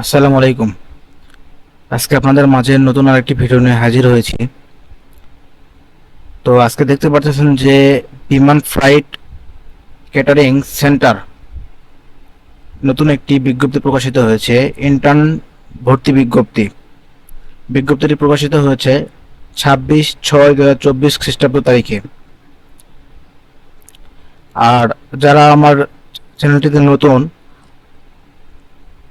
আসসালামু আলাইকুম। আজকে আপনাদের মাঝে নতুন আরেকটি ভিডিও নিয়ে হাজির হয়েছি। তো আজকে দেখতে পাচ্ছেন যে বিমান ফ্লাইট ক্যাটারিং সেন্টার নতুন একটি বিজ্ঞপ্তি প্রকাশিত হয়েছে, ইন্টার্ন ভর্তি বিজ্ঞপ্তি। বিজ্ঞপ্তিটি প্রকাশিত হয়েছে ছাব্বিশ ছয় দু হাজার চব্বিশ খ্রিস্টাব্দ তারিখে। আর যারা আমার চ্যানেলটিতে নতুন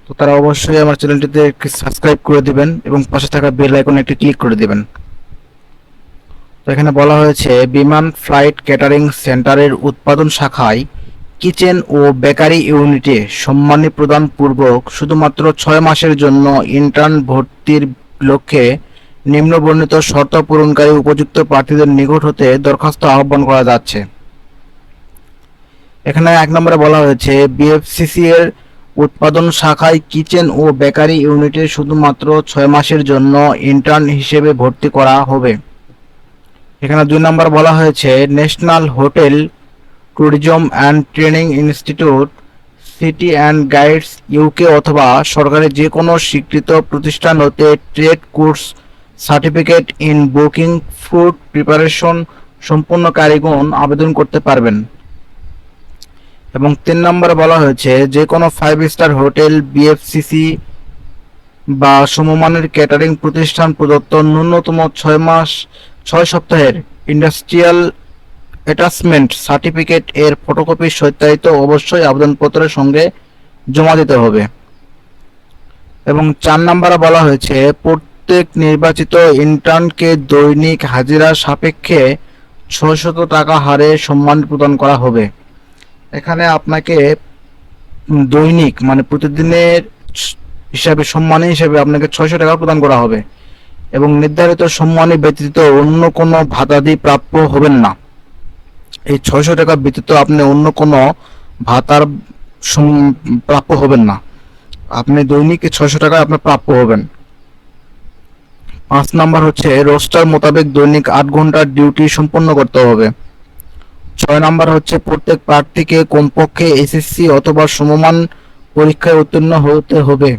তো তারা অবশ্যই আমার চ্যানেলটিতে একটি সাবস্ক্রাইব করে দিবেন এবং পাশে থাকা বেল আইকনে একটি ক্লিক করে দিবেন। তো এখানে বলা হয়েছে, বিমান ফ্লাইট ক্যাটারিং সেন্টারের উৎপাদন শাখায় কিচেন ও বেকারি ইউনিটে সম্মানী প্রদান পূর্বক শুধুমাত্র ছয় মাসের জন্য ইন্টার্ন ভর্তির লক্ষ্যে নিম্নবর্ণিত শর্ত পূরণকারী উপযুক্ত প্রার্থীদের নিকট হতে দরখাস্ত আহ্বান করা যাচ্ছে। এখানে এক নম্বরে বলা হয়েছে, বিএফসিসি এর উৎপাদন শাখায় কিচেন ও বেকারি ইউনিটে শুধুমাত্র ছয় মাসের জন্য ইন্টার্ন হিসেবে ভর্তি করা হবে। এখানে দুই নম্বর বলা হয়েছে, national hotel tourism and training institute, city and guilds UK অথবা সরকারি যে কোনো স্বীকৃত প্রতিষ্ঠান হতে trade course certificate in booking, food preparation, সম্পূর্ণ কারিগণ আবেদন করতে পারবেন। এবং তিন নম্বরে বলা হয়েছে যে কোনো ফাইভ স্টার হোটেল বিএফসিসি বা সমমানের ক্যাটারিং প্রতিষ্ঠান প্রদত্ত ন্যূনতম ছয় মাস, ছয় সপ্তাহের ইন্ডাস্ট্রিয়াল অ্যাটাচমেন্ট সার্টিফিকেট এর ফটোকপি সত্যায়িত অবশ্যই আবেদনপত্রের সঙ্গে জমা দিতে হবে। এবং চার নম্বরে বলা হয়েছে, প্রত্যেক নির্বাচিত ইন্টার্নকে দৈনিক হাজিরা সাপেক্ষে ছয়শত টাকা হারে সম্মান প্রদান করা হবে। এখানে আপনাকে দৈনিক মানে প্রতিদিনের হিসাবে সম্মানী হিসাবে আপনাকে ছয়শো টাকা প্রদান করা হবে। এবং নির্ধারিত সম্মানী ব্যতীত অন্য কোনো ভাতাদি প্রাপ্য হবেন না। এই ছয়শো টাকা ব্যতীত আপনি অন্য কোনো ভাতার প্রাপ্য হবেন না। আপনি দৈনিক ছয়শো টাকা আপনার প্রাপ্য হবেন। পাঁচ নাম্বার হচ্ছে, রোস্টার মোতাবেক দৈনিক আট ঘণ্টার ডিউটি সম্পন্ন করতে হবে। ছয় নম্বর হচ্ছে প্রত্যেক প্রার্থীকে কমপক্ষে এসএসসি অথবা সমমান পরীক্ষায় উত্তীর্ণ হতে হবে।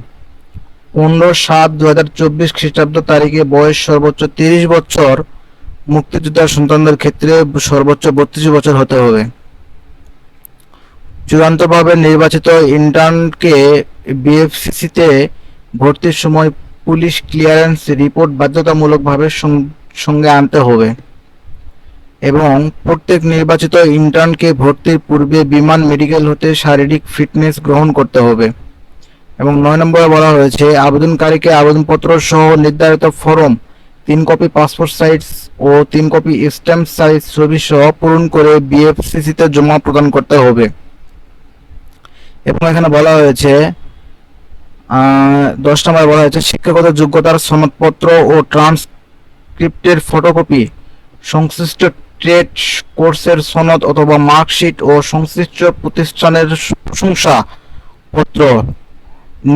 পনেরো সাত দু হাজার চব্বিশ খ্রিস্টাব্দ তারিখে বয়স সর্বোচ্চ তিরিশ বছর মুক্তিযোদ্ধার সন্তানদের ক্ষেত্রে সর্বোচ্চ বত্রিশ বছর হতে হবে। চূড়ান্তভাবে নির্বাচিত ইন্টার্নকে বিএফসিসিতে ভর্তির সময় পুলিশ ক্লিয়ারেন্স রিপোর্ট বাধ্যতামূলকভাবে সঙ্গে আনতে হবে। এবং প্রত্যেক নির্বাচিত ইন্টার্নকে ভর্তির পূর্বে বিমান মেডিকেল হতে শারীরিক ফিটনেস গ্রহণ করতে হবে। এবং নয় নম্বরে বলা হয়েছে, আবেদনকারীকে আবেদনপত্র সহ নির্ধারিত ফর্ম, তিন কপি পাসপোর্ট সাইজ ও তিন কপি স্ট্যাম্প সাইজ ছবি সহ পূরণ করে বিএফসিসিতে জমা প্রদান করতে হবে। এবং এখানে বলা হয়েছে দশ নম্বরে বলা হয়েছে, শিক্ষাগত যোগ্যতার সনদপত্র ও ট্রান্সক্রিপ্টের ফটোকপি সংশ্লিষ্ট ট্রেড কোর্সের সনদ অথবা মার্কশিট ও সংশ্লিষ্ট প্রতিষ্ঠানের প্রশংসা পত্র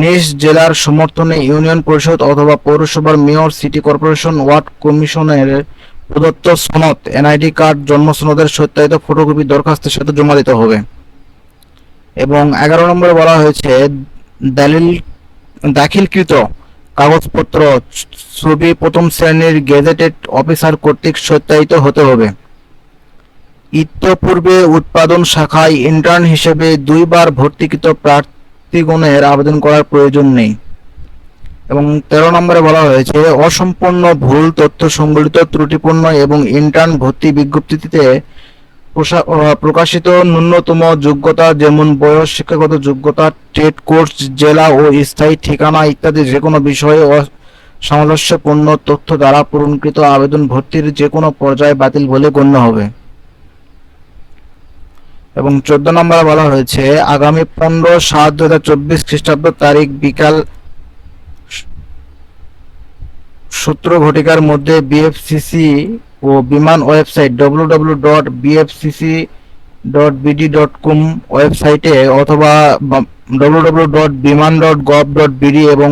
নিজ জেলার সমর্থনে ইউনিয়ন পরিষদ অথবা পৌরসভার মেয়র, সিটি কর্পোরেশন, ওয়ার্ড কমিশনের প্রদত্ত সনদ, এনআইডি কার্ড, জন্ম সনদের সত্যায়িত ফটোকপি দরখাস্তের সাথে জমা দিতে হবে। এবং এগারো নম্বরে বলা হয়েছে, দালিল, দাখিলকৃত কাগজপত্র, ছবি প্রথম শ্রেণির গেজেটেড অফিসার কর্তৃক সত্যায়িত হতে হবে। ইত্যপূর্বে উৎপাদন শাখায় ইন্টার্ন হিসেবে দুইবার ভর্তিকৃত প্রার্থীগণের আবেদন করার প্রয়োজন নেই। এবং তেরো নম্বরে বলা হয়েছে, অসম্পূর্ণ ভুল তথ্য সংবলিত ত্রুটিপূর্ণ এবং ইন্টার্ন ভর্তি বিজ্ঞপ্তিতে প্রকাশিত ন্যূনতম যোগ্যতা যেমন বয়স, শিক্ষাগত যোগ্যতা ট্রেড কোর্স জেলা ও স্থায়ী ঠিকানা ইত্যাদি যে কোনো বিষয়ে সামঞ্জস্যপূর্ণ তথ্য দ্বারা পূরণকৃত আবেদন ভর্তির যে কোনো পর্যায়ে বাতিল বলে গণ্য হবে। এবং চোদ্দ নম্বরে বলা হয়েছে, আগামী পনেরো সাত দু হাজার চব্বিশ খ্রিস্টাব্দ তারিখ বিকাল সূত্র ঘটিকার মধ্যে বিএফসিসি ও Biman website W dot BFCC dot BD dot com ওয়েবসাইটে অথবা W dot Biman dot gov dot BD এবং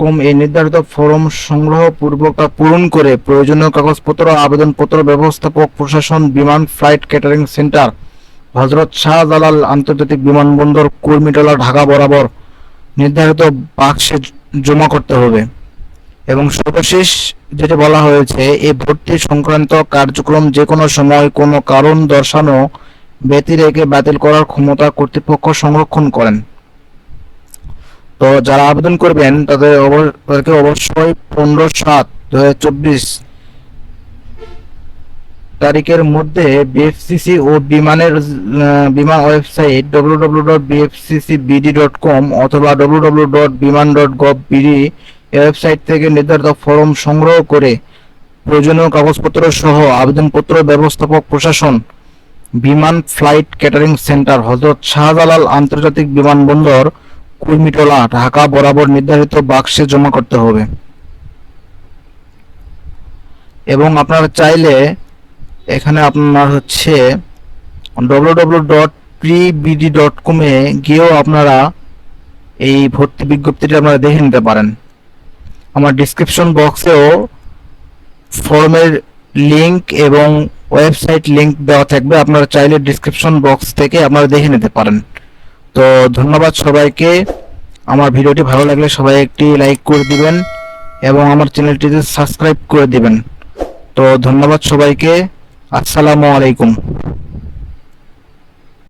কম এই নির্ধারিত ফর্ম সংগ্রহ পূর্বক পূরণ করে প্রয়োজনীয় কাগজপত্র, আবেদনপত্র, ব্যবস্থাপক, প্রশাসন, বিমান, ফ্লাইট ক্যাটারিং সেন্টার, হজরত শাহজালাল আন্তর্জাতিক বিমানবন্দর, কুর্মিটোলা, ঢাকা বরাবর নির্ধারিত বাক্সে জমা করতে হবে। এবং সর্বশেষ যেটা বলা হয়েছে এই ভর্তি সংক্রান্ত কার্যক্রম যে কোনো সময় কোনো কারণ দর্শানো ব্যতিরেকে বাতিল করার ক্ষমতা কর্তৃপক্ষ সংরক্ষণ করেন। তো যারা আবেদন করবেন, তাদের তাদেরকে অবশ্যই পনেরো সাত দু হাজার চব্বিশ তারিখের মধ্যে বিএফসিসি ও বিমানের Biman website W W dot BFCC BD dot com অথবা www.biman.gov.bd এই ওয়েবসাইট থেকে নির্ধারিত ফর্ম সংগ্রহ করে প্রয়োজনীয় কাগজপত্র সহ আবেদনপত্র, ব্যবস্থাপক, প্রশাসন, বিমান ফ্লাইট ক্যাটারিং সেন্টার, হজরত শাহজালাল আন্তর্জাতিক বিমানবন্দর কুর্মিটোলা, ঢাকা বরাবর নির্ধারিত বাক্সে জমা করতে হবে। এবং আপনারা চাইলে এখানে আপনার হচ্ছে www.prebd.com এ গিয়েও আপনারা এই ভর্তি বিজ্ঞপ্তিটি আপনারা দেখে নিতে পারেন। আমার ডিসক্রিপশন বক্সেও ফর্মের লিংক এবং ওয়েবসাইট লিংক দেওয়া থাকবে। আপনারা চাইলে ডিসক্রিপশন বক্স থেকে আপনারা দেখে নিতে পারেন। তো ধন্যবাদ সবাইকে। আমার ভিডিওটি ভালো লাগলে সবাই একটি লাইক করে দিবেন এবং আমার চ্যানেলটিতে সাবস্ক্রাইব করে দিবেন। তো ধন্যবাদ সবাইকে। আসসালামু আলাইকুম।